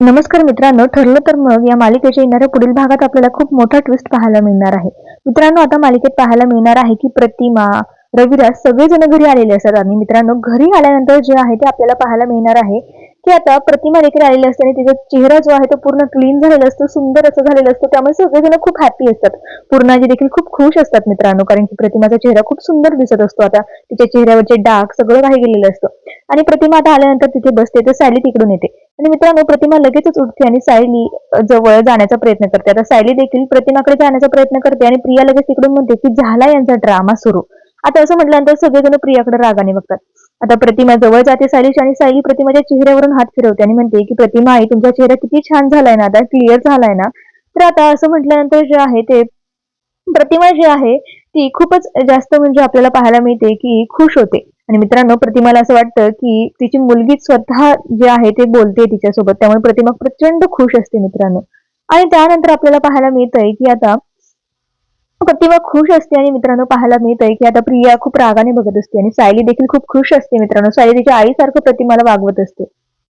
नमस्कार मित्रांनो ठरलं तर मग या मालिकेच्या येणाऱ्या पुढील भागात आपल्याला खूप मोठा ट्विस्ट पाहायला मिळणार आहे. मित्रांनो आता मालिकेत पाहायला मिळणार आहे की प्रतिमा रविराज सगळेजण घरी आलेले असतात आणि मित्रांनो घरी आल्यानंतर जे आहे ते आपल्याला पाहायला मिळणार आहे की आता प्रतिमा देखील आलेली असते आणि तिचा चेहरा जो आहे तो पूर्ण क्लीन झालेला असतो सुंदर असं झालेला असतो त्यामुळे सगळेजण खूप हॅपी असतात. पूर्णाजी देखील खूप खुश असतात मित्रांनो कारण की प्रतिमाचा चेहरा खूप सुंदर दिसत असतो. आता तिच्या चेहऱ्यावरचे डाग सगळं काही गेलेलं असतं. आणि प्रतिमा आता आल्यानंतर तिथे बसते तर सायली तिकडून येते. आणि मित्रांनो प्रतिमा लगेचच उठते आणि सायली जवळ जाण्याचा प्रयत्न करते. आता सायली देखील प्रतिमाकडे जाण्याचा प्रयत्न करते आणि प्रिया लगेच तिकडून म्हणते की झाला यांचा ड्रामा सुरू. आता असं म्हटल्यानंतर सगळेजण प्रियाकडे रागाने बघतात. आता प्रतिमा जवळ जाते सायलीश आणि सायली प्रतिमाच्या चेहऱ्यावरून हात फिरवते आणि म्हणते की प्रतिमा आई तुमचा चेहरा किती छान झालाय ना आता क्लिअर झालाय ना. तर आता असं म्हटल्यानंतर जे आहे ते प्रतिमा जी आहे ती खूपच जास्त म्हणजे आपल्याला पाहायला मिळते की खुश होते. आणि मित्रांनो प्रतिमाला असं वाटतं की तिची मुलगी स्वतः जे आहे ते बोलते तिच्यासोबत. त्यामुळे प्रतिमा प्रचंड खुश असते मित्रांनो. आणि त्यानंतर आपल्याला पाहायला मिळतंय की आता प्रतिमा खुश असते आणि मित्रांनो पाहायला मिळतंय की आता प्रिया खूप रागाने बघत असते आणि सायली देखील खूप खुश असते मित्रांनो. सायली तिच्या आईसारखं प्रतिमाला वागवत असते.